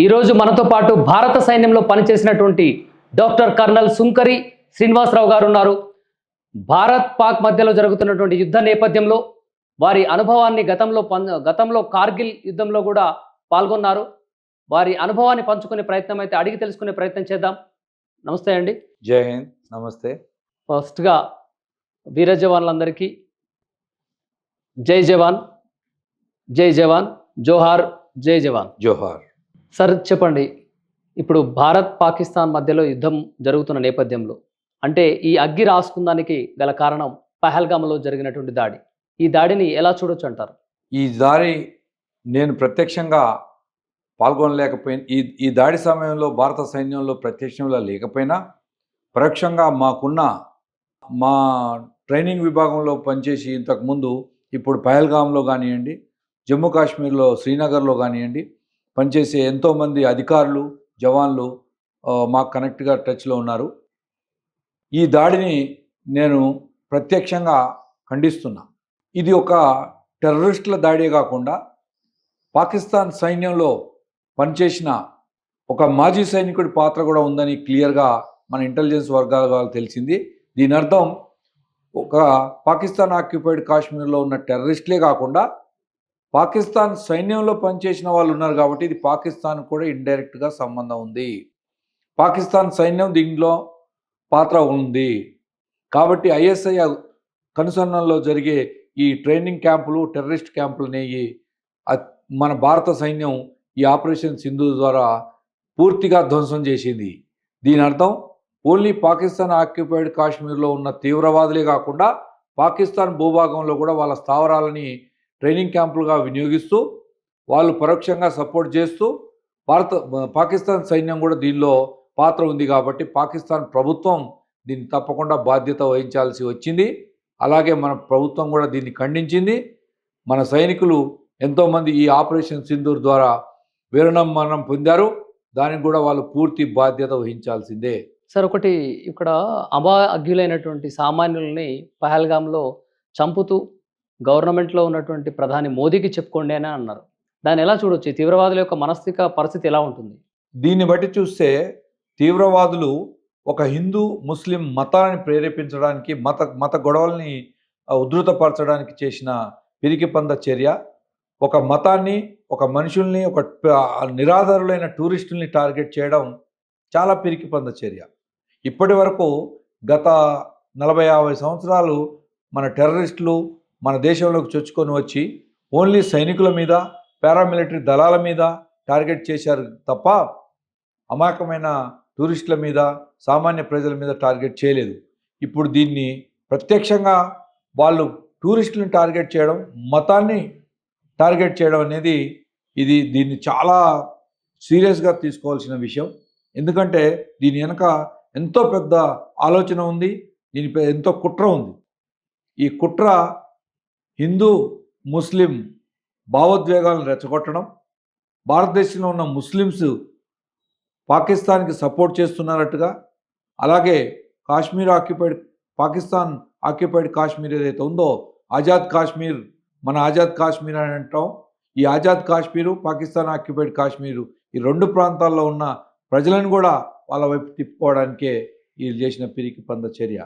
ఈరోజు మనతో పాటు భారత సైన్యంలో పనిచేసినటువంటి డాక్టర్ కర్నల్ సుంకరి శ్రీనివాసరావు గారు ఉన్నారు. భారత్ పాక్ మధ్యలో జరుగుతున్నటువంటి యుద్ధ నేపథ్యంలో వారి అనుభవాన్ని గతంలో పం గతంలో కార్గిల్ యుద్ధంలో కూడా పాల్గొన్నారు. వారి అనుభవాన్ని పంచుకునే ప్రయత్నం అయితే అడిగి తెలుసుకునే ప్రయత్నం చేద్దాం. నమస్తే అండి. జై హింద్. నమస్తే. ఫస్ట్గా వీర జవాన్లందరికీ జై జవాన్ జై జవాన్ జోహార్ జై జవాన్. జోహార్. సార్ చెప్పండి. ఇప్పుడు భారత్ పాకిస్తాన్ మధ్యలో యుద్ధం జరుగుతున్న నేపథ్యంలో అంటే ఈ అగ్గి రాసుకుందానికి గల కారణం పహల్గామ్లో జరిగినటువంటి దాడి. ఈ దాడిని ఎలా చూడొచ్చు అంటారు? ఈ దాడి నేను ప్రత్యక్షంగా పాల్గొనలేకపోయిన ఈ ఈ దాడి సమయంలో భారత సైన్యంలో ప్రత్యక్షంలో లేకపోయినా పరోక్షంగా మాకున్న మా ట్రైనింగ్ విభాగంలో పనిచేసి ఇంతకుముందు ఇప్పుడు పహల్గామ్లో కానివ్వండి జమ్మూ కాశ్మీర్లో శ్రీనగర్లో కానివ్వండి పనిచేసే ఎంతోమంది అధికారులు జవాన్లు మాకు కనెక్ట్గా టచ్లో ఉన్నారు. ఈ దాడిని నేను ప్రత్యక్షంగా ఖండిస్తున్నా. ఇది ఒక టెర్రరిస్టుల దాడే కాకుండా పాకిస్తాన్ సైన్యంలో పనిచేసిన ఒక మాజీ సైనికుడి పాత్ర కూడా ఉందని క్లియర్గా మన ఇంటెలిజెన్స్ వర్గాల వాళ్ళు తెలిసింది. దీని అర్థం ఒక పాకిస్తాన్ ఆక్యుపైడ్ కాశ్మీర్లో ఉన్న టెర్రరిస్టులే కాకుండా పాకిస్తాన్ సైన్యంలో పనిచేసిన వాళ్ళు ఉన్నారు కాబట్టి ఇది పాకిస్తాన్ కూడా ఇండైరెక్ట్గా సంబంధం ఉంది. పాకిస్తాన్ సైన్యం దీంట్లో పాత్ర ఉంది. కాబట్టి ఐఎస్ఐ కనుసన్నల్లో జరిగే ఈ ట్రైనింగ్ క్యాంపులు టెర్రరిస్ట్ క్యాంపులు అనేవి మన భారత సైన్యం ఈ ఆపరేషన్ సింధు ద్వారా పూర్తిగా ధ్వంసం చేసింది. దీని అర్థం ఓన్లీ పాకిస్తాన్ ఆక్యుపైడ్ కాశ్మీర్లో ఉన్న తీవ్రవాదులే కాకుండా పాకిస్తాన్ భూభాగంలో కూడా వాళ్ళ స్థావరాలని ట్రైనింగ్ క్యాంపులుగా వినియోగిస్తూ వాళ్ళు పరోక్షంగా సపోర్ట్ చేస్తూ భారత పాకిస్తాన్ సైన్యం కూడా దీనిలో పాత్ర ఉంది కాబట్టి పాకిస్తాన్ ప్రభుత్వం దీన్ని తప్పకుండా బాధ్యత వహించాల్సి వచ్చింది. అలాగే మన ప్రభుత్వం కూడా దీన్ని ఖండించింది. మన సైనికులు ఎంతోమంది ఈ ఆపరేషన్ సింధూర్ ద్వారా వీరమరణం పొందారు. దానికి కూడా వాళ్ళు పూర్తి బాధ్యత వహించాల్సిందే. సార్ ఒకటి ఇక్కడ అభాగ్యులైనటువంటి సామాన్యుల్ని పహల్గామ్లో చంపుతూ గవర్నమెంట్లో ఉన్నటువంటి ప్రధాని మోదీకి చెప్పుకోండి అని అన్నారు. దాన్ని ఎలా చూడొచ్చు? తీవ్రవాదుల యొక్క మనస్థిక పరిస్థితి ఎలా ఉంటుంది? దీన్ని బట్టి చూస్తే తీవ్రవాదులు ఒక హిందూ ముస్లిం మతాన్ని ప్రేరేపించడానికి మత మత గొడవల్ని ఉధృతపరచడానికి చేసిన పిరికిపంద చర్య. ఒక మతాన్ని ఒక మనుషుల్ని ఒక నిరాధారులైన టూరిస్టుల్ని టార్గెట్ చేయడం చాలా పిరికిపంద చర్య. ఇప్పటి వరకు గత నలభై యాభై సంవత్సరాలు మన టెర్రరిస్టులు మన దేశంలోకి చొచ్చుకొని వచ్చి ఓన్లీ సైనికుల మీద పారామిలిటరీ దళాల మీద టార్గెట్ చేశారు తప్ప అమాయకమైన టూరిస్టుల మీద సామాన్య ప్రజల మీద టార్గెట్ చేయలేదు. ఇప్పుడు దీన్ని ప్రత్యక్షంగా వాళ్ళు టూరిస్టులను టార్గెట్ చేయడం మతాన్ని టార్గెట్ చేయడం అనేది ఇది దీన్ని చాలా సీరియస్గా తీసుకోవాల్సిన విషయం. ఎందుకంటే దీని వెనక ఎంతో పెద్ద ఆలోచన ఉంది దీనిపై ఎంతో కుట్ర ఉంది. ఈ కుట్ర హిందూ ముస్లిం భావోద్వేగాలను రెచ్చగొట్టడం భారతదేశంలో ఉన్న ముస్లిమ్స్ పాకిస్తాన్కి సపోర్ట్ చేస్తున్నారట్టుగా అలాగే కాశ్మీర్ ఆక్యుపైడ్ పాకిస్తాన్ ఆక్యుపైడ్ కాశ్మీర్ ఏదైతే ఉందో ఆజాద్ కాశ్మీర్ మన ఆజాద్ కాశ్మీర్ అని అంటాం. ఈ ఆజాద్ కాశ్మీరు పాకిస్తాన్ ఆక్యుపైడ్ కాశ్మీరు ఈ రెండు ప్రాంతాల్లో ఉన్న ప్రజలను కూడా వాళ్ళ వైపు తిప్పుకోవడానికే వీళ్ళు చేసిన పిరికి పంద చర్య.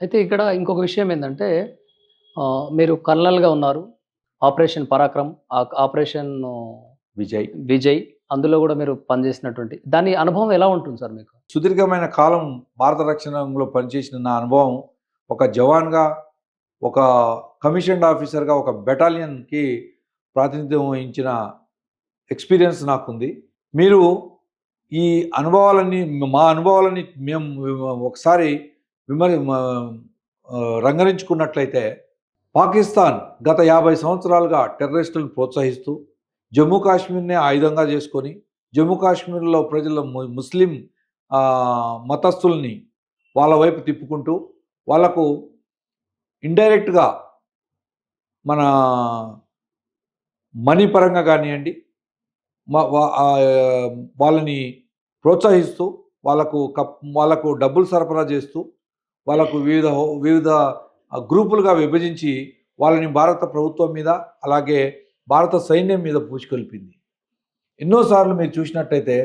అయితే ఇక్కడ ఇంకొక విషయం ఏంటంటే మీరు కర్నల్గా ఉన్నారు. ఆపరేషన్ పరాక్రమ్ ఆ- ఆపరేషన్ విజయ్. విజయ్ అందులో కూడా మీరు పనిచేసినటువంటి దాని అనుభవం ఎలా ఉంటుంది సార్ మీకు? సుదీర్ఘమైన కాలం భారత రక్షణలో పనిచేసిన నా అనుభవం ఒక జవాన్గా ఒక కమిషన్డ్ ఆఫీసర్గా ఒక బెటాలియన్కి ప్రాతినిధ్యం వహించిన ఎక్స్పీరియన్స్ నాకుంది. మీరు ఈ అనుభవాలన్నీ మా అనుభవాలని మేము ఒకసారి విమర్ రంగరించుకున్నట్లయితే పాకిస్తాన్ గత యాభై సంవత్సరాలుగా టెర్రరిస్టులను ప్రోత్సహిస్తూ జమ్మూ కాశ్మీర్నే ఆయుధంగా చేసుకొని జమ్మూ కాశ్మీర్లో ప్రజల ముస్లిం మతస్థుల్ని వాళ్ళ వైపు తిప్పుకుంటూ వాళ్ళకు ఇండైరెక్ట్గా మన మనీ పరంగా కానివ్వండి మా- వాళ్ళని ప్రోత్సహిస్తూ వాళ్ళకు కప్ వాళ్ళకు డబ్బులు సరఫరా చేస్తూ వాళ్ళకు వివిధ వివిధ గ్రూపులుగా విభజించి వాళ్ళని భారత ప్రభుత్వం మీద అలాగే భారత సైన్యం మీద పూచికొల్పింది ఎన్నోసార్లు మీరు చూసినట్టయితే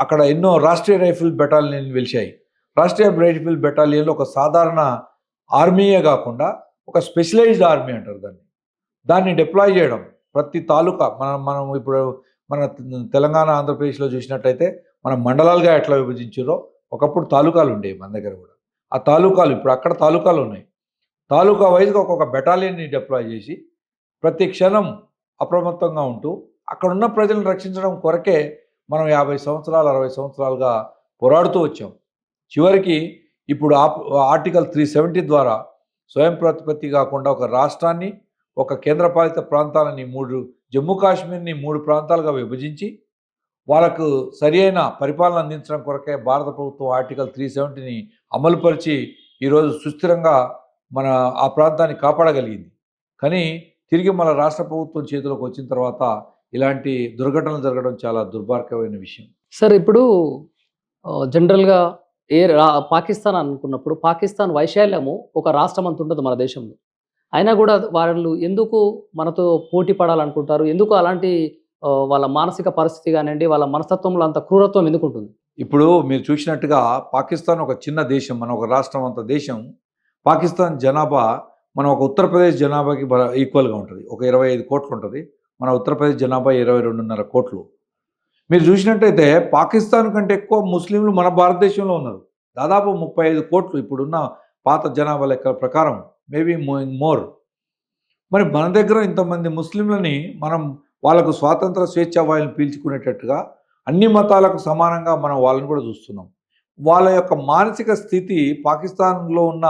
అక్కడ ఎన్నో రాష్ట్రీయ రైఫిల్ బెటాలియన్ వెలిచాయి రాష్ట్రీయ రైఫిల్ బెటాలియన్లో ఒక సాధారణ ఆర్మీయే కాకుండా ఒక స్పెషలైజ్డ్ ఆర్మీ అంటారు దాన్ని. దాన్ని డిప్లాయ్ చేయడం ప్రతి తాలూకా మనం మనం ఇప్పుడు మన తెలంగాణ ఆంధ్రప్రదేశ్లో చూసినట్టయితే మనం మండలాలుగా ఎట్లా విభజించారో ఒకప్పుడు తాలూకాలు ఉండేవి మన దగ్గర కూడా. ఆ తాలూకాలు ఇప్పుడు అక్కడ తాలూకాలు ఉన్నాయి. తాలూకా వైజ్గా ఒక్కొక్క బెటాలియన్ని డిప్లాయ్ చేసి ప్రతి క్షణం అప్రమత్తంగా ఉంటూ అక్కడున్న ప్రజలను రక్షించడం కొరకే మనం యాభై సంవత్సరాలు అరవై సంవత్సరాలుగా పోరాడుతూ వచ్చాం. చివరికి ఇప్పుడు ఆప్- ఆర్టికల్ త్రీ సెవెంటీ ద్వారా స్వయం ప్రతిపత్తి కాకుండా ఒక రాష్ట్రాన్ని ఒక కేంద్రపాలిత ప్రాంతాలని మూడు జమ్మూ కాశ్మీర్ని మూడు ప్రాంతాలుగా విభజించి వాళ్ళకు సరి అయిన పరిపాలన అందించడం కొరకే భారత ప్రభుత్వం ఆర్టికల్ త్రీ సెవెంటీని అమలుపరిచి ఈరోజు సుస్థిరంగా మన ఆ ప్రాంతాన్ని కాపాడగలిగింది. కానీ తిరిగి మన రాష్ట్ర ప్రభుత్వం చేతిలోకి వచ్చిన తర్వాత ఇలాంటి దుర్ఘటనలు జరగడం చాలా దుర్భాగ్యమైన విషయం. సార్ ఇప్పుడు జనరల్గా ఏ పాకిస్తాన్ అనుకున్నప్పుడు పాకిస్తాన్ వైశాల్యము ఒక రాష్ట్రం అంత ఉంటుంది మన దేశంలో. అయినా కూడా వాళ్ళు ఎందుకు మనతో పోటీ పడాలనుకుంటారు? ఎందుకు అలాంటి వాళ్ళ మానసిక పరిస్థితి కానివ్వండి వాళ్ళ మనస్తత్వంలో అంత క్రూరత్వం ఎందుకు ఉంటుంది? ఇప్పుడు మీరు చూసినట్టుగా పాకిస్తాన్ ఒక చిన్న దేశం మన ఒక రాష్ట్రం అంత దేశం. పాకిస్తాన్ జనాభా మన ఒక ఉత్తరప్రదేశ్ జనాభాకి ఈక్వల్గా ఉంటుంది. ఒక ఇరవై ఐదు కోట్లు ఉంటుంది. మన ఉత్తరప్రదేశ్ జనాభా ఇరవై రెండున్నర కోట్లు. మీరు చూసినట్టయితే పాకిస్తాన్ కంటే ఎక్కువ ముస్లింలు మన భారతదేశంలో ఉన్నారు. దాదాపు ముప్పై ఐదు కోట్లు ఇప్పుడున్న పాత జనాభా లెక్క ప్రకారం మేబీ మోర్. మరి మన దగ్గర ఇంతమంది ముస్లింలని మనం వాళ్ళకు స్వాతంత్ర స్వేచ్ఛ వాయువులు పీల్చుకునేటట్టుగా అన్ని మతాలకు సమానంగా మనం వాళ్ళని కూడా చూస్తున్నాం. వాళ్ళ యొక్క మానసిక స్థితి పాకిస్తాన్లో ఉన్న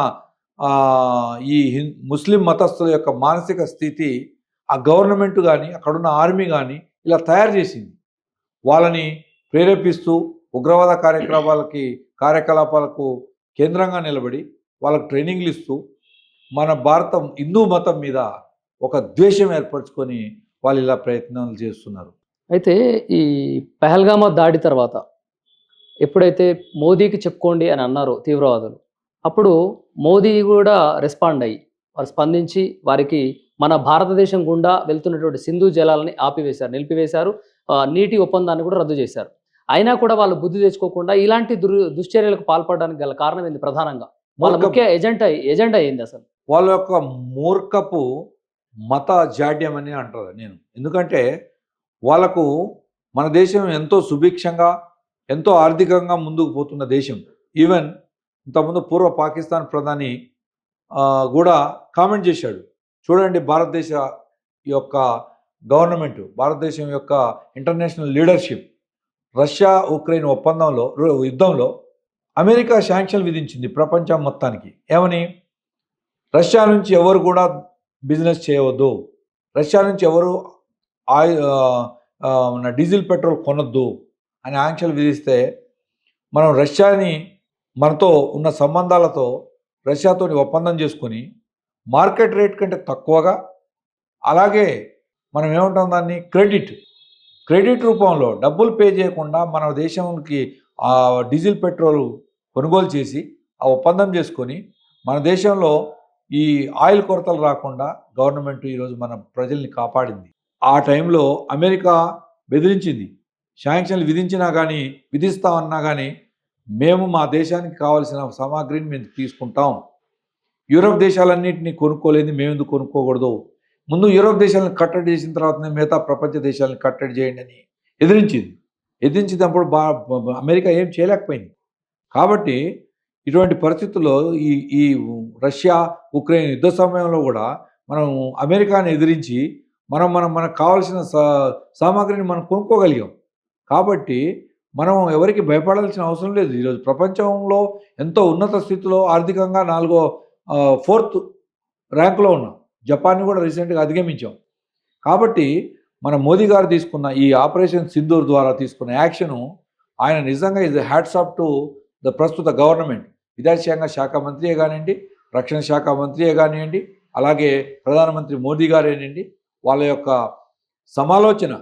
ఈ హిం- ముస్లిం మతస్థుల యొక్క మానసిక స్థితి ఆ గవర్నమెంట్ కానీ అక్కడున్న ఆర్మీ కానీ ఇలా తయారు చేసింది. వాళ్ళని ప్రేరేపిస్తూ ఉగ్రవాద కార్యక్రమాలకి కార్యకలాపాలకు కేంద్రంగా నిలబడి వాళ్ళకు ట్రైనింగ్లు ఇస్తూ మన భారతం హిందూ మతం మీద ఒక ద్వేషం ఏర్పరచుకొని వాళ్ళు ఇలా ప్రయత్నాలు చేస్తున్నారు. అయితే ఈ పహల్గామా దాడి తర్వాత ఎప్పుడైతే మోదీకి చెప్పుకోండి అని అన్నారు తీవ్రవాదులు అప్పుడు మోదీ కూడా రెస్పాండ్ అయ్యి వారు స్పందించి వారికి మన భారతదేశం గుండా వెళ్తున్నటువంటి సింధు జలాలని ఆపివేశారు నిలిపివేశారు నీటి ఒప్పందాన్ని కూడా రద్దు చేశారు. అయినా కూడా వాళ్ళు బుద్ధి తెచ్చుకోకుండా ఇలాంటి దుర్ దుశ్చర్యలకు పాల్పడడానికి గల కారణం ఏంది ప్రధానంగా? వాళ్ళ ముఖ్య ఎజెండా ఎజెండా ఏంది అసలు? వాళ్ళ యొక్క మూర్ఖపు మత జాడ్యం అని అంటారు నేను. ఎందుకంటే వాళ్ళకు మన దేశం ఎంతో సుభిక్షంగా ఎంతో ఆర్థికంగా ముందుకు పోతున్న దేశం. ఈవెన్ ఇంతకుముందు పూర్వ పాకిస్తాన్ ప్రధాని కూడా కామెంట్ చేశాడు. చూడండి భారతదేశ యొక్క గవర్నమెంట్ భారతదేశం యొక్క ఇంటర్నేషనల్ లీడర్షిప్. రష్యా ఉక్రెయిన్ ఒప్పందంలో యుద్ధంలో అమెరికా శాంక్షన్ విధించింది ప్రపంచం మొత్తానికి. ఏమని? రష్యా నుంచి ఎవరు కూడా బిజినెస్ చేయవద్దు. రష్యా నుంచి ఎవరు ఆయిల్ ఆ, మన డీజిల్ పెట్రోల్ కొనొద్దు అని ఆంక్షలు విధిస్తే మనం రష్యాని మనతో ఉన్న సంబంధాలతో రష్యాతో ఒప్పందం చేసుకొని మార్కెట్ రేట్ కంటే తక్కువగా అలాగే మనం ఏమంటాం దాన్ని క్రెడిట్. క్రెడిట్ రూపంలో డబ్బులు పే చేయకుండా మన దేశంకి ఆ డీజిల్ పెట్రోల్ కొనుగోలు చేసి ఆ ఒప్పందం చేసుకొని మన దేశంలో ఈ ఆయిల్ కొరతలు రాకుండా గవర్నమెంట్ ఈరోజు మన ప్రజల్ని కాపాడింది. ఆ టైంలో అమెరికా బెదిరించింది. శాంక్షన్లు విధించినా కానీ విధిస్తామన్నా కానీ మేము మా దేశానికి కావాల్సిన సామాగ్రిని మేము తీసుకుంటాం. యూరోప్ దేశాలన్నింటినీ కొనుక్కోలేదు మేము ఎందుకు కొనుక్కోకూడదు? ముందు యూరోప్ దేశాలను కట్టడి చేసిన తర్వాతనే మిగతా ప్రపంచ దేశాలను కట్టడి చేయండి అని ఎదిరించింది. ఎదిరించినప్పుడు బా అమెరికా ఏం చేయలేకపోయింది. కాబట్టి ఇటువంటి పరిస్థితుల్లో ఈ ఈ రష్యా ఉక్రెయిన్ యుద్ధ సమయంలో కూడా మనం అమెరికాని ఎదిరించి మనం మనం మనకు కావాల్సిన సా సామాగ్రిని మనం కొనుక్కోగలిగాం. కాబట్టి మనం ఎవరికి భయపడాల్సిన అవసరం లేదు. ఈరోజు ప్రపంచంలో ఎంతో ఉన్నత స్థితిలో ఆర్థికంగా నాలుగో ఫోర్త్ ర్యాంకులో ఉన్నాం. జపాన్ని కూడా రీసెంట్గా అధిగమించాం. కాబట్టి మన మోదీ గారు తీసుకున్న ఈ ఆపరేషన్ సింధూర్ ద్వారా తీసుకున్న యాక్షను ఆయన నిజంగా ఇది హ్యాట్స్ ఆఫ్ టు ద ప్రస్తుత గవర్నమెంట్. విదేశాంగ శాఖ మంత్రియే కానివ్వండి రక్షణ శాఖ మంత్రియే కానివ్వండి అలాగే ప్రధానమంత్రి మోదీ గారేనండి వాళ్ళ యొక్క సమాలోచన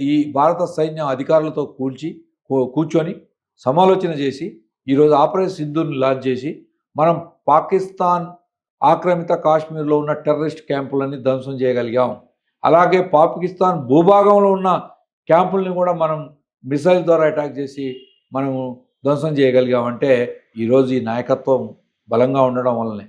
ఈ భారత సైన్యం అధికారులతో కూల్చి కూర్చొని సమాలోచన చేసి ఈరోజు ఆపరేషన్ సిద్ధుని లాంచ్ చేసి మనం పాకిస్తాన్ ఆక్రమిత కాశ్మీర్లో ఉన్న టెర్రరిస్ట్ క్యాంపులన్నీ ధ్వంసం చేయగలిగాం. అలాగే పాకిస్తాన్ భూభాగంలో ఉన్న క్యాంపుల్ని కూడా మనం మిసైల్ ద్వారా అటాక్ చేసి మనము ధ్వంసం చేయగలిగామంటే ఈరోజు ఈ నాయకత్వం బలంగా ఉండడం వల్లనే.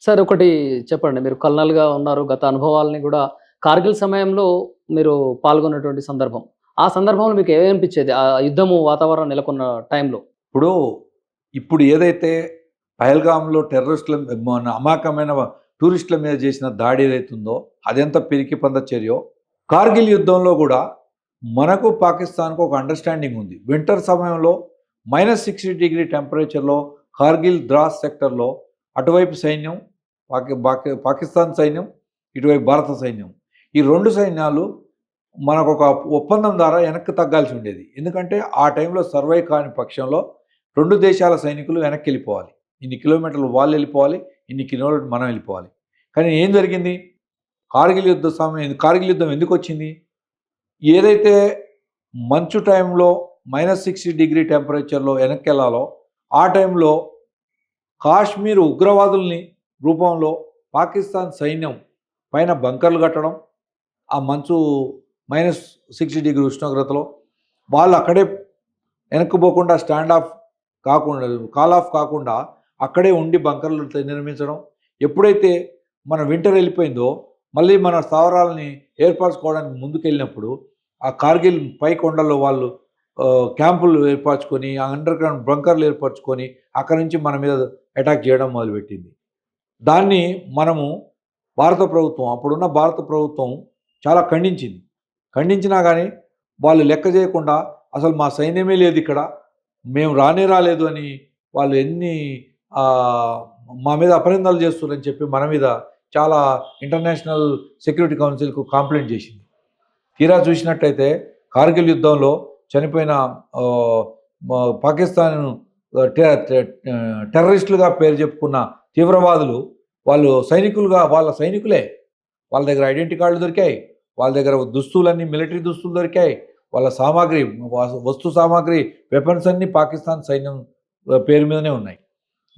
సార్ ఒకటి చెప్పండి. మీరు కల్నల్గా ఉన్నారు. గత అనుభవాలని కూడా కార్గిల్ సమయంలో మీరు పాల్గొన్నటువంటి సందర్భం. ఆ సందర్భంలో మీకు ఏమనిపించేది ఆ యుద్ధము వాతావరణం నెలకొన్న టైంలో? ఇప్పుడు ఇప్పుడు ఏదైతే పహల్గామ్లో టెర్రరిస్టుల మన అమాయకమైన టూరిస్టుల మీద చేసిన దాడి ఏదైతుందో అదెంత పిరికి పంద చర్యో కార్గిల్ యుద్ధంలో కూడా మనకు పాకిస్తాన్కు ఒక అండర్స్టాండింగ్ ఉంది. వింటర్ సమయంలో మైనస్ సిక్స్టీ డిగ్రీ టెంపరేచర్లో కార్గిల్ ద్రాస్ సెక్టర్లో అటువైపు సైన్యం పాకి- పాకిస్తాన్ సైన్యం ఇటువైపు భారత సైన్యం. ఈ రెండు సైన్యాలు మనకు ఒక ఒప్పందం ద్వారా వెనక్కి తగ్గాల్సి ఉండేది. ఎందుకంటే ఆ టైంలో సర్వై కాని పక్షంలో రెండు దేశాల సైనికులు వెనక్కి వెళ్ళిపోవాలి. ఇన్ని కిలోమీటర్లు వాళ్ళు వెళ్ళిపోవాలి ఇన్ని కిలోమీటర్లు మనం వెళ్ళిపోవాలి. కానీ ఏం జరిగింది? కార్గిల్ యుద్ధ సమయం కార్గిల్ యుద్ధం ఎందుకు వచ్చింది? ఏదైతే మంచు టైంలో మైనస్ సిక్స్టీ డిగ్రీ టెంపరేచర్లో వెనక్కి వెళ్ళాలో ఆ టైంలో కాశ్మీర్ ఉగ్రవాదుల్ని రూపంలో పాకిస్తాన్ సైన్యం పైన బంకర్లు కట్టడం ఆ మంచు మైనస్ సిక్స్టీ డిగ్రీ ఉష్ణోగ్రతలో వాళ్ళు అక్కడే వెనక్కుపోకుండా స్టాండ్ ఆఫ్ కాకుండా కాల్ ఆఫ్ కాకుండా అక్కడే ఉండి బంకర్లు నిర్మించడం ఎప్పుడైతే మన వింటర్ వెళ్ళిపోయిందో మళ్ళీ మన స్థావరాలని ఏర్పరచుకోవడానికి ముందుకెళ్ళినప్పుడు ఆ కార్గిల్ పై కొండల్లో వాళ్ళు క్యాంపులు ఏర్పరచుకొని ఆ అండర్ గ్రౌండ్ బంకర్లు ఏర్పరచుకొని అక్కడి నుంచి మన మీద అటాక్ చేయడం మొదలుపెట్టింది. దాన్ని మనము భారత ప్రభుత్వం అప్పుడున్న భారత ప్రభుత్వం చాలా ఖండించింది. ఖండించినా కానీ వాళ్ళు లెక్క చేయకుండా అసలు మా సైన్యమే లేదు ఇక్కడ మేము రానే రాలేదు అని వాళ్ళు ఎన్ని మా మీద అపరిందాలు చేస్తున్నారని చెప్పి మన మీద చాలా ఇంటర్నేషనల్ సెక్యూరిటీ కౌన్సిల్కు కంప్లైంట్ చేసింది. తీరా చూసినట్టయితే కార్గిల్ యుద్ధంలో చనిపోయిన పాకిస్తాన్ టె- టెర్రరిస్టులుగా పేరు చెప్పుకున్న తీవ్రవాదులు వాళ్ళు సైనికులుగా వాళ్ళ సైనికులే. వాళ్ళ దగ్గర ఐడెంటిటీ కార్డులు దొరికాయి. వాళ్ళ దగ్గర దుస్తులన్నీ మిలిటరీ దుస్తులు దొరికాయి. వాళ్ళ సామాగ్రి వా- వస్తు సామాగ్రి వెపన్స్ అన్నీ పాకిస్తాన్ సైన్యం పేరు మీదనే ఉన్నాయి.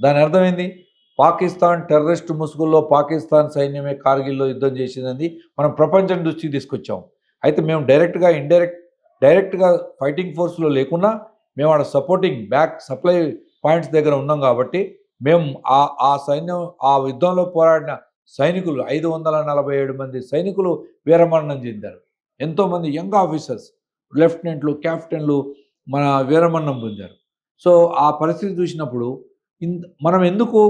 దాని అర్థమైంది పాకిస్తాన్ టెర్రరిస్ట్ ముసుగుల్లో పాకిస్తాన్ సైన్యమే కార్గిల్లో యుద్ధం చేసిందని మనం ప్రపంచం దృష్టికి తీసుకొచ్చాం. అయితే మేము డైరెక్ట్గా ఇండైరెక్ట్ డైరెక్ట్గా ఫైటింగ్ ఫోర్స్లో లేకున్నా మేము ఆడ సపోర్టింగ్ బ్యాక్ సప్లై పాయింట్స్ దగ్గర ఉన్నాం కాబట్టి మేము ఆ ఆ సైన్యం ఆ యుద్ధంలో పోరాడిన సైనికులు ఐదు వందల నలభై ఏడు మంది సైనికులు వీరమరణం చెందారు. ఎంతోమంది యంగ్ ఆఫీసర్స్ లెఫ్టినెంట్లు క్యాప్టెన్లు మన వీరమరణం పొందారు. సో ఆ పరిస్థితి చూసినప్పుడు ఇన్ మనం ఎందుకు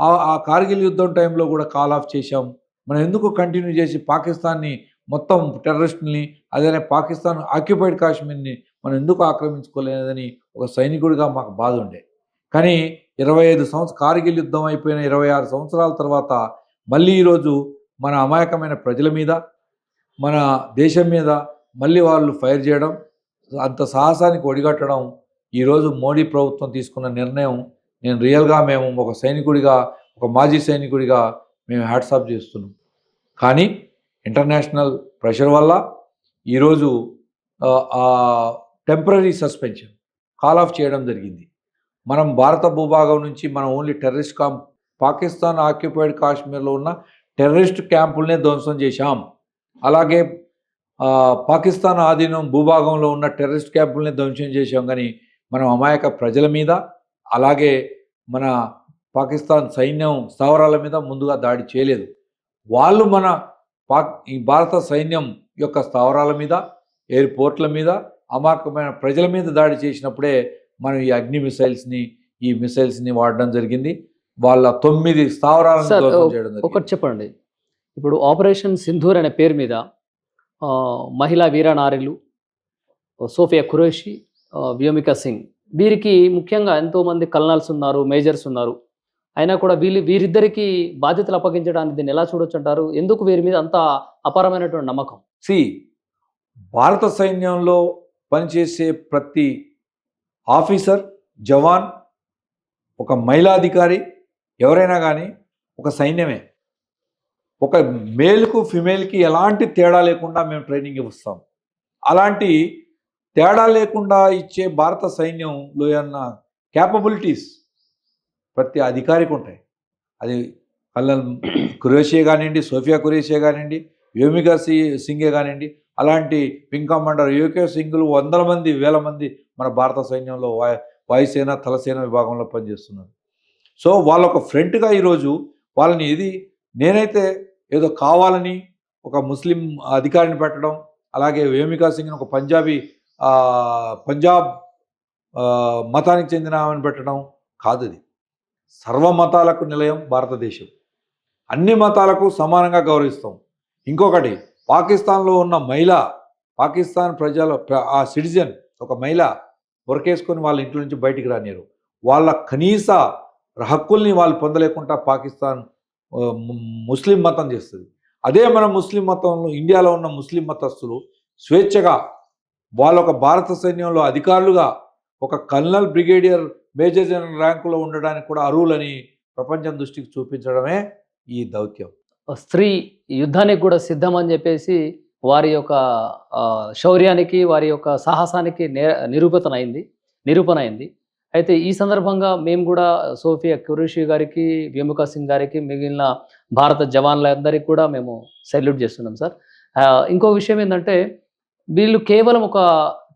ఆ కార్గిల్ యుద్ధం టైంలో కూడా కాల్ ఆఫ్ చేశాం? మనం ఎందుకు కంటిన్యూ చేసి పాకిస్తాన్ని మొత్తం టెర్రరిస్ట్ని అదే పాకిస్తాన్ ఆక్యుపైడ్ కాశ్మీర్ని మనం ఎందుకు ఆక్రమించుకోలేదని ఒక సైనికుడిగా మాకు బాధ ఉండే. కానీ ఇరవై ఐదు సంవత్సరం కార్గిల్ యుద్ధం అయిపోయిన ఇరవై ఆరు సంవత్సరాల తర్వాత మళ్ళీ ఈరోజు మన అమాయకమైన ప్రజల మీద మన దేశం మీద మళ్ళీ వాళ్ళు ఫైర్ చేయడం అంత సాహసానికి ఒడిగట్టడం ఈరోజు మోడీ ప్రభుత్వం తీసుకున్న నిర్ణయం నేను రియల్గా మేము ఒక సైనికుడిగా ఒక మాజీ సైనికుడిగా మేము హ్యాట్సాప్ చేస్తున్నాం. కానీ ఇంటర్నేషనల్ ప్రెషర్ వల్ల ఈరోజు టెంపరీ సస్పెన్షన్ కాల్ ఆఫ్ చేయడం జరిగింది. మనం భారత భూభాగం నుంచి మనం only terrorist camp Pakistan occupied కాశ్మీర్లో ఉన్న టెర్రరిస్ట్ క్యాంపుల్నే ధ్వంసం చేశాం. అలాగే పాకిస్తాన్ ఆధీనం భూభాగంలో ఉన్న టెర్రరిస్ట్ క్యాంపుల్ని ధ్వంసం చేశాం. కానీ మనం అమాయక ప్రజల మీద అలాగే మన పాకిస్తాన్ సైన్యం స్థావరాల మీద ముందుగా దాడి చేయలేదు. వాళ్ళు మన పాక్ ఈ భారత సైన్యం యొక్క స్థావరాల మీద ఎయిర్పోర్ట్ల మీద అమాయకమైన ప్రజల మీద దాడి చేసినప్పుడే మనం ఈ అగ్ని మిసైల్స్ని ఈ మిసైల్స్ని వాడడం జరిగింది. వాళ్ళ తొమ్మిది స్థావరాలను ఒకటి చెప్పండి. ఇప్పుడు ఆపరేషన్ సింధూర్ అనే పేరు మీద మహిళా వీరనారిలు సోఫియా ఖురేషి వ్యోమిక సింగ్ వీరికి ముఖ్యంగా ఎంతోమంది కల్నల్స్ ఉన్నారు మేజర్స్ ఉన్నారు. అయినా కూడా వీళ్ళు వీరిద్దరికి బాధ్యతలు అప్పగించడానికి దీన్ని ఎలా చూడొచ్చు అంటారు? ఎందుకు వీరి మీద అంత అపారమైనటువంటి నమ్మకం? సి భారత సైన్యంలో పనిచేసే ప్రతి ఆఫీసర్ జవాన్ ఒక మహిళాధికారి ఎవరైనా కానీ ఒక సైన్యమే ఒక మేల్కు ఫిమేల్కి ఎలాంటి తేడా లేకుండా మేము ట్రైనింగ్ ఇస్తాం అలాంటి తేడా లేకుండా ఇచ్చే భారత సైన్యంలో ఉన్న క్యాపబిలిటీస్ ప్రతి అధికారికి ఉంటాయి అది కల్లల్ కురేషియా కానివ్వండి సోఫియా కురేషియా కానివ్వండి వ్యోమికా సి సింగే కానివ్వండి అలాంటి వింగ్ కమాండర్ యూకే సింగులు వందల మంది వేల మంది మన భారత సైన్యంలో వాయుసేన తలసేన విభాగంలో పనిచేస్తున్నారు. సో వాళ్ళ ఒక ఫ్రంట్గా ఈరోజు వాళ్ళని ఇది నేనైతే ఏదో కావాలని ఒక ముస్లిం అధికారిని పెట్టడం అలాగే వేమికా సింగ్ని ఒక పంజాబీ పంజాబ్ మతానికి చెందిన ఆమెను పెట్టడం కాదు ఇది. సర్వ మతాలకు నిలయం భారతదేశం. అన్ని మతాలకు సమానంగా గౌరవిస్తాం. ఇంకొకటి పాకిస్తాన్లో ఉన్న మహిళ పాకిస్తాన్ ప్రజల ఆ సిటిజన్ ఒక మహిళ ఉరకేసుకొని వాళ్ళ ఇంట్లో నుంచి బయటికి రానియరు. వాళ్ళ కనీస హక్కుల్ని వాళ్ళు పొందలేకుండా పాకిస్తాన్ ముస్లిం మతం చేస్తుంది. అదే మన ముస్లిం మతంలో ఇండియాలో ఉన్న ముస్లిం మతస్థులు స్వేచ్ఛగా వాళ్ళ ఒక భారత సైన్యంలో అధికారులుగా ఒక కల్నల్ బ్రిగేడియర్ మేజర్ జనరల్ ర్యాంకులో ఉండడానికి కూడా అర్హులని ప్రపంచం దృష్టికి చూపించడమే ఈ దౌత్యం. స్త్రీ యుద్ధానికి కూడా సిద్ధం అని చెప్పేసి వారి యొక్క శౌర్యానికి వారి యొక్క సాహసానికి నే నిరూపణ అయింది అయితే ఈ సందర్భంగా మేము కూడా సోఫియా కురేషి గారికి వ్యోమికా సింగ్ గారికి మిగిలిన భారత జవాన్లందరికీ కూడా మేము సెల్యూట్ చేస్తున్నాం సార్. ఇంకో విషయం ఏంటంటే వీళ్ళు కేవలం ఒక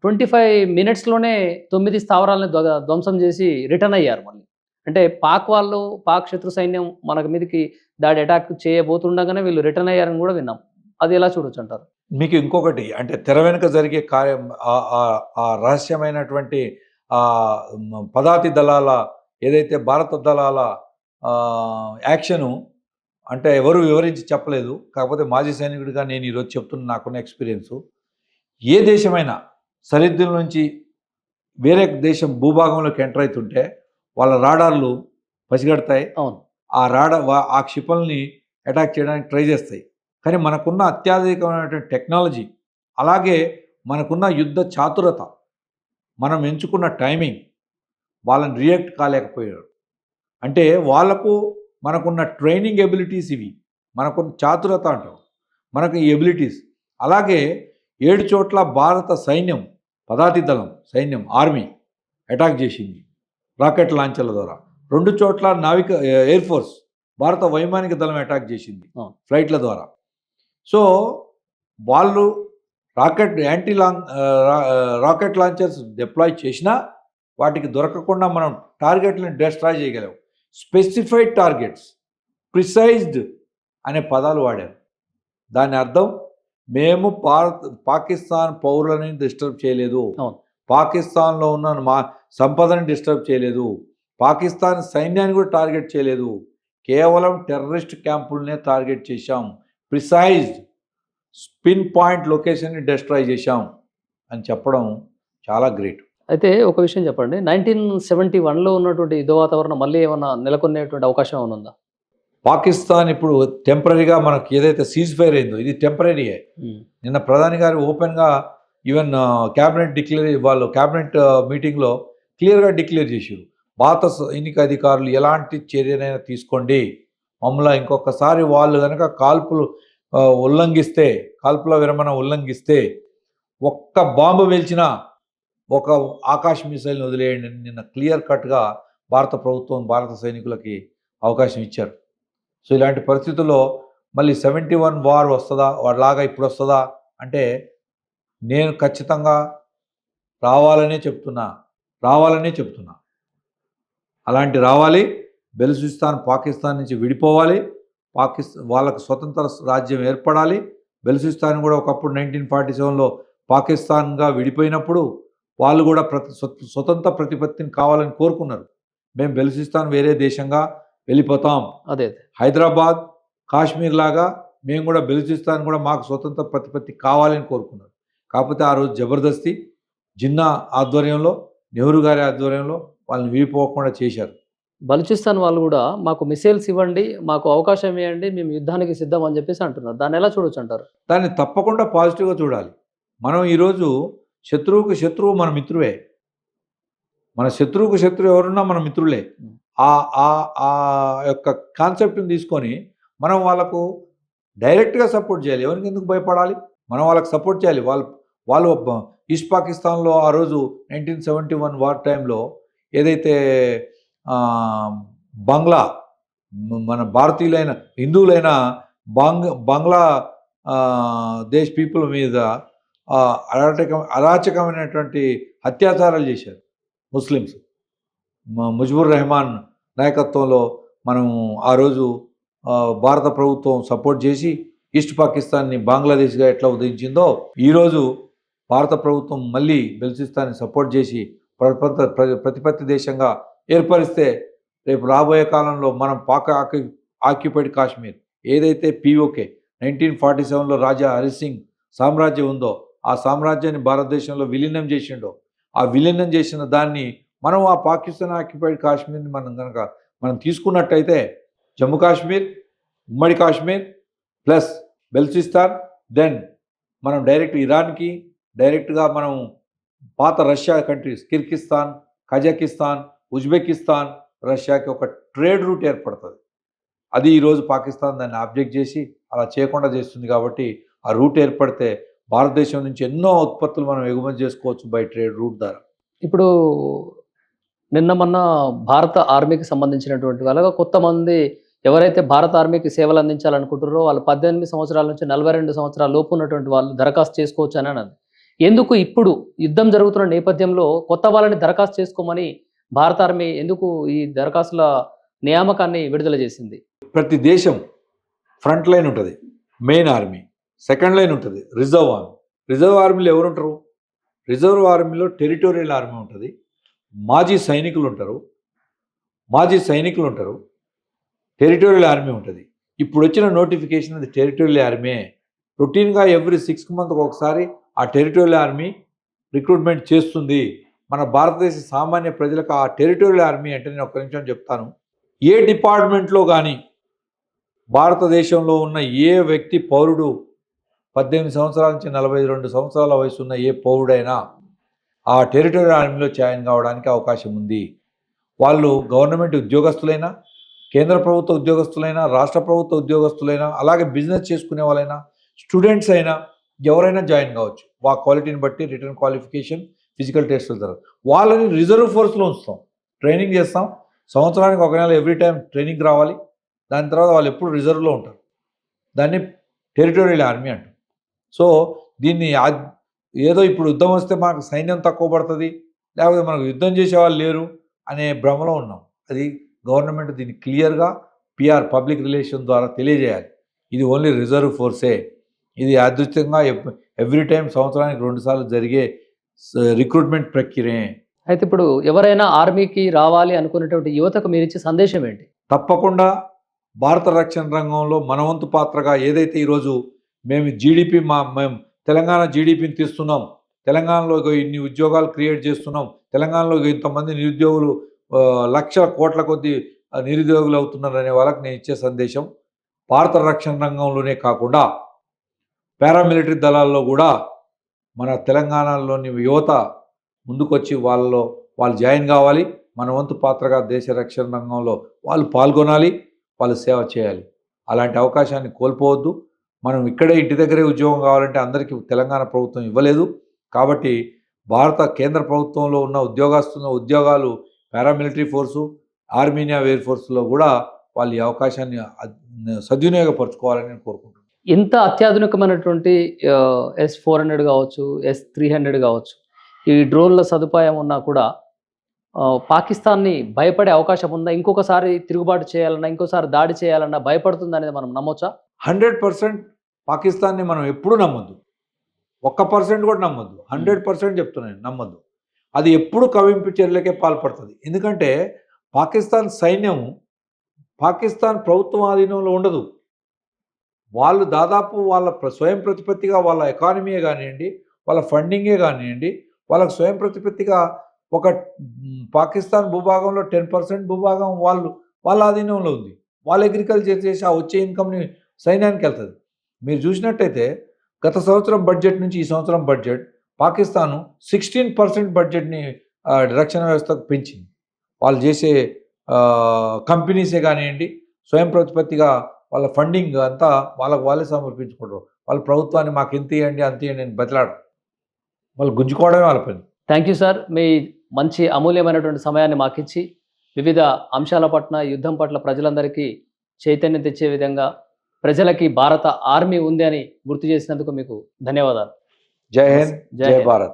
ట్వంటీ ఫైవ్ మినిట్స్లోనే తొమ్మిది స్థావరాలను ధ్వంసం చేసి రిటర్న్ అయ్యారు మళ్ళీ. అంటే పాక్ వాళ్ళు పాక్ శత్రు సైన్యం మనకు మీదకి దాడి అటాక్ చేయబోతుండగానే వీళ్ళు రిటర్న్ అయ్యారని కూడా విన్నాం. అది ఎలా చూడొచ్చు అంటారు? మీకు ఇంకొకటి అంటే తెర వెనుక జరిగే కార్యం ఆ- రహస్యమైనటువంటి పదాతి దళాల ఏదైతే భారత దళాల యాక్షను అంటే ఎవరు వివరించి చెప్పలేదు. కాకపోతే మాజీ సైనికుడిగా నేను ఈరోజు చెప్తున్న నాకున్న ఎక్స్పీరియన్సు. ఏ దేశమైనా సరిహద్దుల నుంచి వేరే దేశం భూభాగంలోకి ఎంటర్ అవుతుంటే వాళ్ళ రాడార్లు పసిగడతాయి. అవును. ఆ రాడ వా- ఆ క్షిపణుల్ని అటాక్ చేయడానికి ట్రై చేస్తాయి. కానీ మనకున్న అత్యాధునికమైనటువంటి టెక్నాలజీ అలాగే మనకున్న యుద్ధ చాతురత మనం ఎంచుకున్న టైమింగ్ వాళ్ళని రియాక్ట్ కాలేకపోయారు అంటే వాళ్ళకు మనకున్న ట్రైనింగ్ ఎబిలిటీస్ ఇవి. మనకున్న చాతురత అంటాం. మనకు ఈ ఎబిలిటీస్. అలాగే ఏడు చోట్ల భారత సైన్యం పదాతి దళం సైన్యం ఆర్మీ అటాక్ చేసింది రాకెట్ లాంచర్ల ద్వారా. రెండు చోట్ల నావిక ఎయిర్ ఫోర్స్ భారత వైమానిక దళం అటాక్ చేసింది. ఫ్లైట్ల ద్వారా. సో వాళ్ళు rocket anti long rocket launchers deploy చేసినా వాటికి దొరకకుండా మనం టార్గెట్లను డిస్ట్రాయ్ చేయగలం స్పెసిఫైడ్ టార్గెట్స్ ప్రిసైజ్డ్ అనే పదాలు వాడారు. దాని అర్థం మేము భారత్ పాకిస్తాన్ పౌరులని డిస్టర్బ్ చేయలేదు. పాకిస్తాన్లో ఉన్న మా సంపదని డిస్టర్బ్ చేయలేదు. పాకిస్తాన్ సైన్యాన్ని కూడా టార్గెట్ చేయలేదు. కేవలం టెర్రరిస్ట్ క్యాంపులనే టార్గెట్ చేశాం. ప్రిసైజ్డ్ స్పిన్ పాయింట్ లొకేషన్ని డిస్ట్రాయ్ చేశాం అని చెప్పడం చాలా గ్రేట్. అయితే ఒక విషయం చెప్పండి. నైన్టీన్ సెవెంటీ వన్లో ఉన్నటువంటి యుద్ధ వాతావరణం మళ్ళీ ఏమన్నా నెలకొనేటువంటి అవకాశం ఏమైనా ఉందా? పాకిస్తాన్ ఇప్పుడు టెంపరీగా మనకు ఏదైతే సీజ్ ఫైర్ అయిందో ఇది టెంపరీయే నిన్న ప్రధాని గారు ఓపెన్గా ఈవెన్ క్యాబినెట్ డిక్లేర్ వాళ్ళు క్యాబినెట్ మీటింగ్లో క్లియర్గా డిక్లేర్ చేశారు. భారత సైనిక అధికారులు ఎలాంటి చర్యనైనా తీసుకోండి. మమ్మల్ని ఇంకొకసారి వాళ్ళు కనుక కాల్పులు ఉల్లంఘిస్తే కాల్పుల విరమణ ఉల్లంఘిస్తే ఒక్క బాంబు వేల్చిన ఒక ఆకాశ మిసైల్ని వదిలేయండి నిన్న క్లియర్ కట్గా భారత ప్రభుత్వం భారత సైనికులకి అవకాశం ఇచ్చారు. సో ఇలాంటి పరిస్థితుల్లో మళ్ళీ సెవెంటీ వన్ వార్ వస్తుందా? వాడిలాగా ఇప్పుడు వస్తుందా? అంటే నేను ఖచ్చితంగా రావాలనే చెప్తున్నా రావాలనే చెప్తున్నా. అలాంటి రావాలి బెలుచిస్తాన్ పాకిస్తాన్ నుంచి విడిపోవాలి పాకిస్తాన్ వాళ్ళకు స్వతంత్ర రాజ్యం ఏర్పడాలి. బెలుచిస్తాన్ కూడా ఒకప్పుడు నైన్టీన్ ఫార్టీ సెవెన్లో పాకిస్తాన్గా విడిపోయినప్పుడు వాళ్ళు కూడా ప్రతి స్వ- స్వతంత్ర ప్రతిపత్తిని కావాలని కోరుకున్నారు. మేము బెలుచిస్తాన్ వేరే దేశంగా వెళ్ళిపోతాం. అదే అదే. హైదరాబాద్ కాశ్మీర్ లాగా మేము కూడా బెలుచిస్తాన్ కూడా మాకు స్వతంత్ర ప్రతిపత్తి కావాలని కోరుకున్నారు. కాకపోతే ఆ రోజు జబర్దస్తి జిన్నా ఆధ్వర్యంలో నెహ్రూ గారి ఆధ్వర్యంలో వాళ్ళని విడిపోకుండా చేశారు. బలూచిస్తాన్ వాళ్ళు కూడా మాకు మిసైల్స్ ఇవ్వండి మాకు అవకాశం ఇవ్వండి మేము యుద్ధానికి సిద్ధం అని చెప్పేసి అంటున్నారు. దాన్ని ఎలా చూడొచ్చు అంటారు? దాన్ని తప్పకుండా పాజిటివ్గా చూడాలి. మనం ఈరోజు శత్రువుకు శత్రువు మన మిత్రువే. మన శత్రువుకు శత్రువు ఎవరున్నా మన మిత్రులే. ఆ ఆ ఆ యొక్క కాన్సెప్ట్ని తీసుకొని మనం వాళ్ళకు డైరెక్ట్గా సపోర్ట్ చేయాలి. ఎవరికి ఎందుకు భయపడాలి? మనం వాళ్ళకి సపోర్ట్ చేయాలి. వాళ్ళు వాళ్ళు ఈస్ట్ పాకిస్తాన్లో ఆ రోజు నైన్టీన్ సెవెంటీ వన్ వార్ టైంలో ఏదైతే బంగ్లా మన భారతీయులైన హిందువులైన బంగ్ బంగ్లా దేశ్ పీపుల్ మీద ఆ, అరాచకమైనటువంటి అత్యాచారాలు చేశారు ముస్లిమ్స్. మ- ముజిబుర్ రెహమాన్ నాయకత్వంలో మనం ఆ రోజు భారత ప్రభుత్వం సపోర్ట్ చేసి ఈస్ట్ పాకిస్తాన్ని బంగ్లాదేశ్గా ఎట్లా ఉదయించిందో ఈరోజు భారత ప్రభుత్వం మళ్ళీ బెల్చిస్తాన్ని సపోర్ట్ చేసి ప్రపంచ ప్రతిపత్తి దేశంగా ఏర్పరిస్తే రేపు రాబోయే కాలంలో మనం పాక ఆక్యు ఆక్యుపైడ్ కాశ్మీర్ ఏదైతే పీఓకే నైన్టీన్ ఫార్టీ సెవెన్లో రాజా హరిసింగ్ సామ్రాజ్యం ఉందో ఆ సామ్రాజ్యాన్ని భారతదేశంలో విలీనం చేసిండో ఆ విలీనం చేసిన దాన్ని మనం ఆ పాకిస్తాన్ ఆక్యుపైడ్ కాశ్మీర్ని మనం కనుక మనం తీసుకున్నట్టయితే జమ్మూ కాశ్మీర్ ఉమ్మడి కాశ్మీర్ ప్లస్ బెల్చిస్తాన్ దెన్ మనం డైరెక్ట్ ఇరాన్కి డైరెక్ట్గా మనం పాత Russia countries Kyrgyzstan Kazakhstan Uzbekistan రష్యాకి ఒక ట్రేడ్ రూట్ ఏర్పడుతుంది. అది ఈరోజు పాకిస్తాన్ దాన్ని ఆబ్జెక్ట్ చేసి అలా చేయకుండా చేస్తుంది కాబట్టి ఆ రూట్ ఏర్పడితే భారతదేశం నుంచి ఎన్నో ఉత్పత్తులు మనం ఎగుమతి చేసుకోవచ్చు బై ట్రేడ్ రూట్ ద్వారా. ఇప్పుడు నిన్న మొన్న భారత ఆర్మీకి సంబంధించినటువంటి వాళ్ళగా కొత్త మంది ఎవరైతే భారత ఆర్మీకి సేవలు అందించాలనుకుంటారో వాళ్ళు పద్దెనిమిది సంవత్సరాల నుంచి నలభై రెండు సంవత్సరాల లోపు ఉన్నటువంటి వాళ్ళు దరఖాస్తు చేసుకోవచ్చు అని అన్నది. ఎందుకు ఇప్పుడు యుద్ధం జరుగుతున్న నేపథ్యంలో కొత్త వాళ్ళని దరఖాస్తు చేసుకోమని భారత ఆర్మీ ఎందుకు ఈ దరఖాస్తుల నియామకాన్ని విడుదల చేసింది? ప్రతి దేశం ఫ్రంట్ లైన్ ఉంటుంది. మెయిన్ ఆర్మీ సెకండ్ లైన్ ఉంటుంది. Reserve army. రిజర్వ్ ఆర్మీలో ఎవరుంటారు? రిజర్వ్ ఆర్మీలో టెరిటోరియల్ ఆర్మీ ఉంటుంది. మాజీ సైనికులు ఉంటారు. మాజీ సైనికులు ఉంటారు. టెరిటోరియల్ ఆర్మీ ఉంటుంది. ఇప్పుడు వచ్చిన నోటిఫికేషన్ అది టెరిటోరియల్ ఆర్మీ రొటీన్గా ఎవ్రీ సిక్స్ మంత్కి ఒకసారి ఆ టెరిటోరియల్ ఆర్మీ రిక్రూట్మెంట్ చేస్తుంది. మన భారతదేశ సామాన్య ప్రజలకు ఆ టెరిటోరియల్ ఆర్మీ అంటే నేను ఒక నిమిషం చెప్తాను. ఏ డిపార్ట్మెంట్లో కానీ భారతదేశంలో ఉన్న ఏ వ్యక్తి పౌరుడు పద్దెనిమిది సంవత్సరాల నుంచి నలభై రెండు సంవత్సరాల వయసు ఉన్న ఏ పౌరుడైనా ఆ టెరిటోరియల్ ఆర్మీలో జాయిన్ కావడానికి అవకాశం ఉంది. వాళ్ళు గవర్నమెంట్ ఉద్యోగస్తులైనా కేంద్ర ప్రభుత్వ ఉద్యోగస్తులైనా రాష్ట్ర ప్రభుత్వ ఉద్యోగస్తులైనా అలాగే బిజినెస్ చేసుకునే వాళ్ళైనా స్టూడెంట్స్ అయినా ఎవరైనా జాయిన్ కావచ్చు. వా క్వాలిటీని బట్టి రిటర్న్ క్వాలిఫికేషన్ ఫిజికల్ టెస్టుల వెళ్తారు వాళ్ళని రిజర్వ్ ఫోర్స్లో ఉంచుతాం. ట్రైనింగ్ చేస్తాం. సంవత్సరానికి ఒక నెల ఎవ్రీ టైం ట్రైనింగ్ రావాలి. దాని తర్వాత వాళ్ళు ఎప్పుడు రిజర్వ్లో ఉంటారు. దాన్ని టెరిటోరియల్ ఆర్మీ అంటారు సో దీన్ని ఏదో ఇప్పుడు యుద్ధం వస్తే మనకు సైన్యం తక్కువ పడుతుంది. లేకపోతే మనకు యుద్ధం చేసే వాళ్ళు లేరు అనే భ్రమలో ఉన్నాం. అది గవర్నమెంట్ దీన్ని క్లియర్గా పిఆర్ పబ్లిక్ రిలేషన్ ద్వారా తెలియజేయాలి. ఇది ఓన్లీ రిజర్వ్ ఫోర్సే. ఇది అదృష్టంగా ఎవ్రీ టైం సంవత్సరానికి రెండుసార్లు జరిగే రిక్రూట్మెంట్ ప్రక్రియే. అయితే ఇప్పుడు ఎవరైనా ఆర్మీకి రావాలి అనుకునేటువంటి యువతకు మీరు ఇచ్చే సందేశం ఏంటి? తప్పకుండా భారత రక్షణ రంగంలో మన వంతు పాత్రగా ఏదైతే ఈరోజు మేము జీడిపి మా మేము తెలంగాణ జీడిపిని తీస్తున్నాం తెలంగాణలో ఇన్ని ఉద్యోగాలు క్రియేట్ చేస్తున్నాం తెలంగాణలో ఇంతమంది నిరుద్యోగులు లక్షల కోట్ల కొద్ది నిరుద్యోగులు అవుతున్నారు అనే వాళ్ళకి నేను ఇచ్చే సందేశం. భారత రక్షణ రంగంలోనే కాకుండా పారామిలిటరీ దళాల్లో కూడా మన తెలంగాణలోని యువత ముందుకొచ్చి వాళ్ళలో వాళ్ళు జాయిన్ కావాలి. మన వంతు పాత్రగా దేశ రక్షణ రంగంలో వాళ్ళు పాల్గొనాలి వాళ్ళు సేవ చేయాలి. అలాంటి అవకాశాన్ని కోల్పోవద్దు. మనం ఇక్కడే ఇంటి దగ్గరే ఉద్యోగం కావాలంటే అందరికీ తెలంగాణ ప్రభుత్వం ఇవ్వలేదు. కాబట్టి భారత కేంద్ర ప్రభుత్వంలో ఉన్న ఉద్యోగస్తున్న ఉద్యోగాలు పారామిలిటరీ ఫోర్సు ఆర్మీనియా ఎయిర్ ఫోర్స్లో కూడా వాళ్ళు ఈ అవకాశాన్ని సద్వినియోగపరచుకోవాలని నేను కోరుకుంటున్నాను. ఇంత అత్యాధునికమైనటువంటి ఎస్ ఫోర్ హండ్రెడ్ కావచ్చు ఎస్ త్రీ హండ్రెడ్ కావచ్చు ఈ డ్రోన్ల సదుపాయం ఉన్నా కూడా పాకిస్తాన్ని భయపడే అవకాశం ఉందా? ఇంకొకసారి తిరుగుబాటు చేయాలన్నా ఇంకోసారి దాడి చేయాలన్నా భయపడుతుంది అనేది మనం నమ్మొచ్చా? హండ్రెడ్ పర్సెంట్ పాకిస్తాన్ని మనం ఎప్పుడూ నమ్మొద్దు. ఒక్క పర్సెంట్ కూడా నమ్మొద్దు. హండ్రెడ్ పర్సెంట్ చెప్తున్నాను నమ్మొద్దు. అది ఎప్పుడు కవింపు చర్యలకే పాల్పడుతుంది. ఎందుకంటే పాకిస్తాన్ సైన్యం పాకిస్తాన్ ప్రభుత్వం ఆధీనంలో ఉండదు. వాళ్ళు దాదాపు వాళ్ళ ప్ర- స్వయం ప్రతిపత్తిగా వాళ్ళ ఎకానమీయే కానివ్వండి వాళ్ళ ఫండింగే కానివ్వండి వాళ్ళకి స్వయం ప్రతిపత్తిగా ఒక పాకిస్తాన్ భూభాగంలో టెన్ పర్సెంట్ భూభాగం వాళ్ళు వాళ్ళ ఆధీనంలో ఉంది. వాళ్ళు అగ్రికల్చర్ చేసి ఆ వచ్చే ఇన్కమ్ని సైన్యానికి వెళ్తుంది. మీరు చూసినట్టయితే గత సంవత్సరం బడ్జెట్ నుంచి ఈ సంవత్సరం బడ్జెట్ పాకిస్తాను సిక్స్టీన్ పర్సెంట్ బడ్జెట్ని రక్షణ వ్యవస్థకు పెంచింది. వాళ్ళు చేసే కంపెనీసే కానివ్వండి స్వయం ప్రతిపత్తిగా వాళ్ళ ఫండింగ్ అంతా వాళ్ళకు వాళ్ళే సమర్పించుకుంటారు. వాళ్ళ ప్రభుత్వాన్ని మాకు ఎంత ఇవ్వండి అంత ఇవ్వండి అని బతిలాడు వాళ్ళు గుంజుకోవడమే వాళ్ళ పని. థ్యాంక్ యూ సార్ మీ మంచి అమూల్యమైనటువంటి సమయాన్ని మాకిచ్చి వివిధ అంశాల పట్ల యుద్ధం పట్ల ప్రజలందరికీ చైతన్యం తెచ్చే విధంగా ప్రజలకి భారత ఆర్మీ ఉంది అని గుర్తు చేసినందుకు మీకు ధన్యవాదాలు. జై హింద్ జై. భారత్.